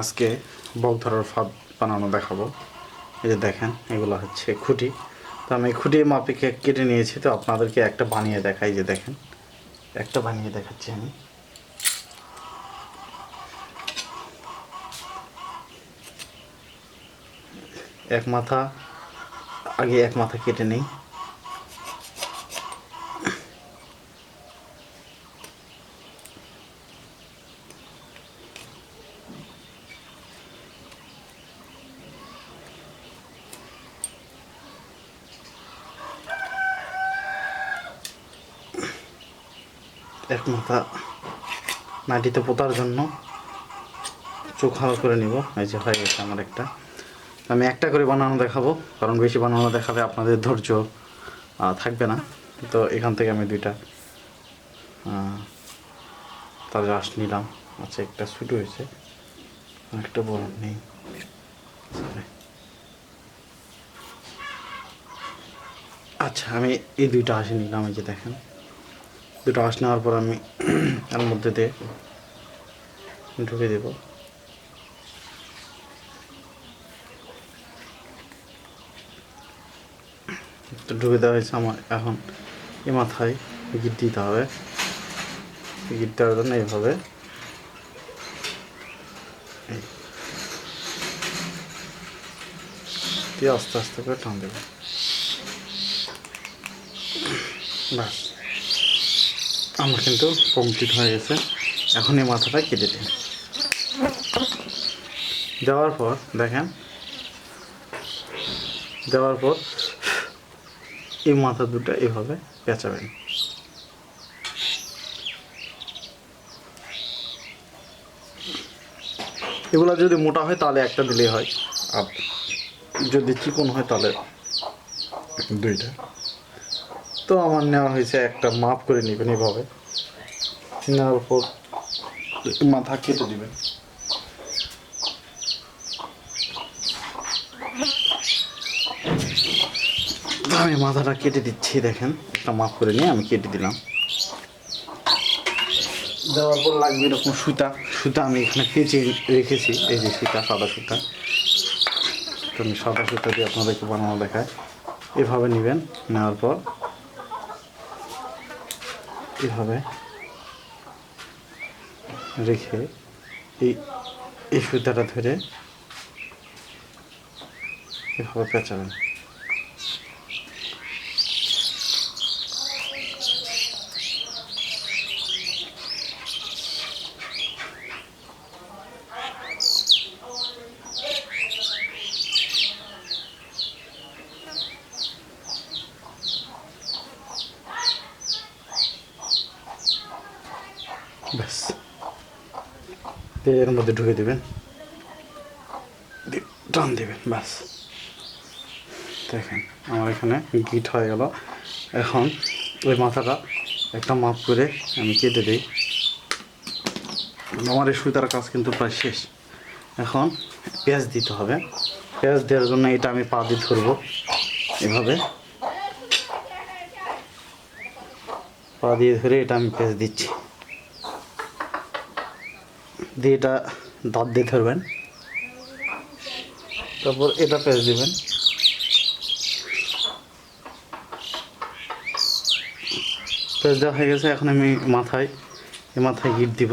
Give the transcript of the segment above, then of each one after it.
আজকে বক ধরার ফাঁদ বানানো দেখাবো। এই যে দেখেন, এগুলো হচ্ছে খুঁটি। তো আমি খুঁটি মাপিকে কেটে নিয়েছি, তো আপনাদেরকে একটা বানিয়ে দেখাই যে দেখেন। একটা বানিয়ে দেখাচ্ছি আমি। এক মাথা, আগে এক মাথা কেটে নেই। এক মাথা মাটিতে পোতার জন্য চোখ হাল করে নিব। এই যে হয়ে গেছে আমার একটা। আমি একটা করে বানানো দেখাবো, কারণ বেশি বানানো দেখালে আপনাদের ধৈর্য থাকবে না। তো এখান থেকে আমি দুইটা তার রাস নিলাম। আচ্ছা একটা ছোটো হয়েছে একটা বড় নেই। আচ্ছা আমি এই দুইটা হাসি নিলাম, এই যে দেখেন। দুটো হাঁস নেওয়ার পর আমি এর মধ্যে দিয়ে ঢুকে দেব। ঢুকে দেওয়া হয়েছে আমার এখন এ মাথায় গিট দিতে হবে। গিট দেওয়ার জন্য এইভাবে। দিয়ে আস্তে আস্তে করে টান দেবো। বাস আমার কিন্তু কমপ্লিট হয়ে গেছে। এখন এই মাথাটা কেটে দিন দেওয়ার পর, দেখেন দেওয়ার পর এই মাথা দুটো এভাবে পেঁচাবেন। এগুলো যদি মোটা হয়, তাহলে একটা দিলেই হয়। আর যদি চিকন হয়, তাহলে দুইটা। তো আমার নেওয়া হয়েছে একটা মাপ করে নেবেন এভাবে। নেওয়ার পর মাথা কেটে দিবেন। আমি মাথাটা কেটে দিচ্ছি, দেখেন। একটা মাপ করে নিয়ে আমি কেটে দিলাম। দেওয়ার পর লাগবে এরকম সুতা। সুতা আমি এখানে পেঁচে রেখেছি, এই যে সুতা, সাদা সুতা। তো আমি সাদা সুতা দিয়ে আপনাদেরকে বানানো দেখায়। এভাবে নেবেন, নেওয়ার পর এভাবে রেখে এই এই সুতাটা ধরে এভাবে পেঁচাবেন ব্যাস দিয়ে এর মধ্যে ঢুকে দেবেন। টান দেবেন, ব্যাস। দেখেন, আমার এখানে গিট হয়ে গেল। এখন ওই মাথাটা একটা মাপ করে আমি কেটে দিই। আমার এই সুতার কাজ কিন্তু প্রায় শেষ। এখন পেঁয়াজ দিতে হবে। পেঁয়াজ দেওয়ার জন্য এটা আমি পা দিয়ে ধরবো। এভাবে। পা দিয়ে ধরে এটা আমি পেঁয়াজ দিচ্ছি। দিয়ে এটা দাঁত দিয়ে ধরবেন। তারপর এটা পেঁচ দিবেন। পেঁচ দেওয়া হয়ে গেছে, এখন আমি মাথায় মাথায় গিট দিব।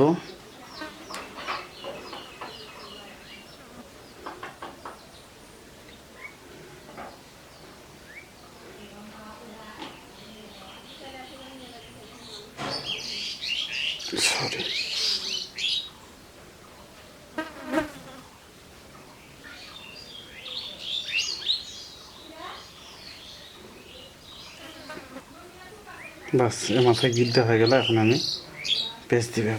বাস এ মাথায় দেওয়া হয়ে গেল, এখন আমি পেস্ট দিবে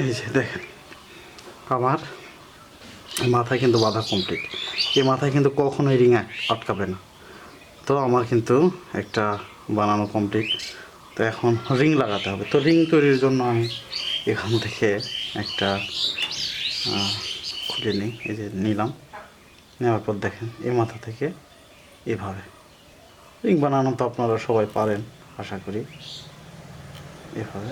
এই যে দেখেন, আমার মাথায় কিন্তু বাঁধা কমপ্লিট এই মাথায় কিন্তু কখনোই রিং আটকাবে না। তো আমার কিন্তু একটা বানানো কমপ্লিট তো এখন রিং লাগাতে হবে। তো রিং তৈরির জন্য আমি এখান থেকে একটা খুলে নিই, এই যে নিলাম। নেওয়ার পর দেখেন, এই মাথা থেকে এভাবে। রিং বানানো তো আপনারা সবাই পারেন, আশা করি। এভাবে।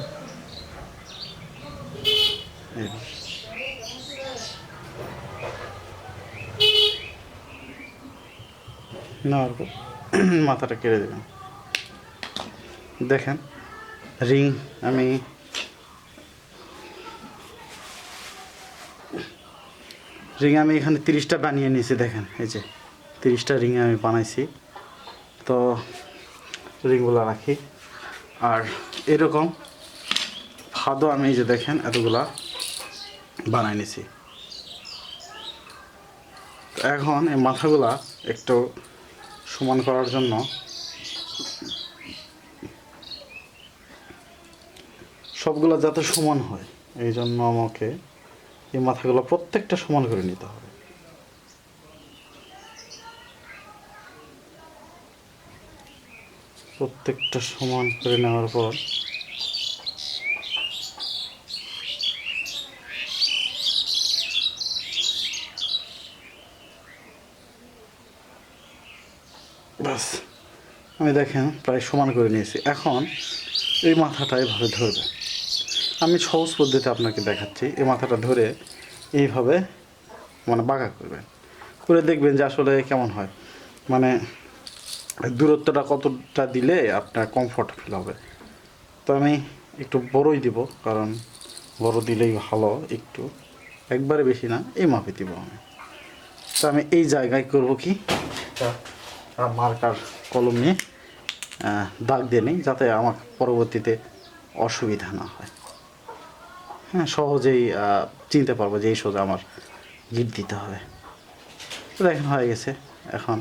নেওয়ার পর মাথাটা কেড়ে দেবেন দেখেন, রিং আমি রিং আমি এখানে তিরিশটা বানিয়ে নিয়েছি, দেখেন, এই যে তিরিশটা রিং আমি বানাইছি। তো রিংগুলো রাখি। আর এরকম ফাদও আমি যে দেখেন, এতগুলা বানাই নিছি এখন এই মাথাগুলা একটু সমান করার জন্য সবগুলো যাতে সমান হয়, এই জন্য আমাকে এই মাথাগুলো প্রত্যেকটা সমান করে নিতে হবে। প্রত্যেকটা সমান করে নেওয়ার পর বাস আমি দেখেন প্রায় সমান করে নিয়েছি। এখন এই মাথাটা এভাবে ধরবে। আমি সহজ পদ্ধতি আপনাকে দেখাচ্ছি, এই মাথাটা ধরে এইভাবে মানে বাঁকা করবেন। করে দেখবেন যে আসলে কেমন হয়। মানে দূরত্বটা কতটা দিলে আপনার কমফর্ট ফিল হবে। তো আমি একটু বড়ই দিব, কারণ বড় দিলেই ভালো একটু। একবারে বেশি না, এই মাপে দিব আমি। তো আমি এই জায়গায় করব কি? মার্কার কলম নিয়ে দাগ দিয়ে নিই, যাতে আমার পরবর্তীতে অসুবিধা না হয়। হ্যাঁ সহজেই চিনতে পারব যে এই সোজা আমার গিট দিতে হবে। দেখেন, হয়ে গেছে। এখন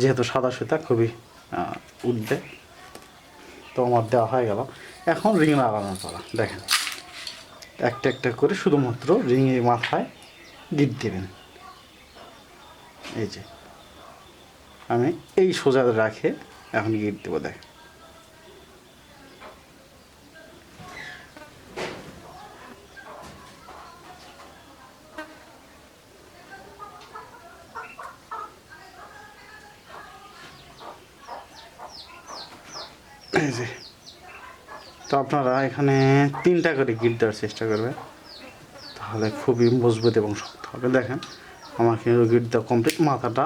যেহেতু সাদা সুতা, খুবই উঠবে। তো আমার দেওয়া হয়ে গেল। এখন রিং লাগানোর পালা। দেখেন, একটা একটা করে শুধুমাত্র রিংয়ের মাথায় গিট দেবেন। এই যে, আমি এই সোজা রাখে এখন গিট দেবো দেখ এই তো আপনারা এখানে তিনটা করে গিট দেওয়ার চেষ্টা করবেন। তাহলে খুবই মজবুত এবং শক্ত হবে। দেখেন, আমাকে গিট দেওয়া কমপ্লিট মাথাটা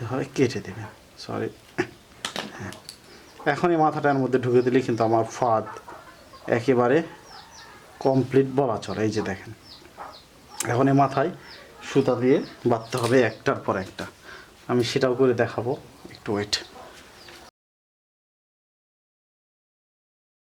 এভাবে কেটে দেবেন। সরি এখন এই মাথাটার মধ্যে ঢুকে দিলে কিন্তু আমার ফাঁদ একেবারে কমপ্লিট বলা চলে। এই যে দেখেন। এখন এই মাথায় সুতা দিয়ে বাঁধতে হবে একটার পর একটা। আমি সেটাও করে দেখাবো। একটু ওয়েট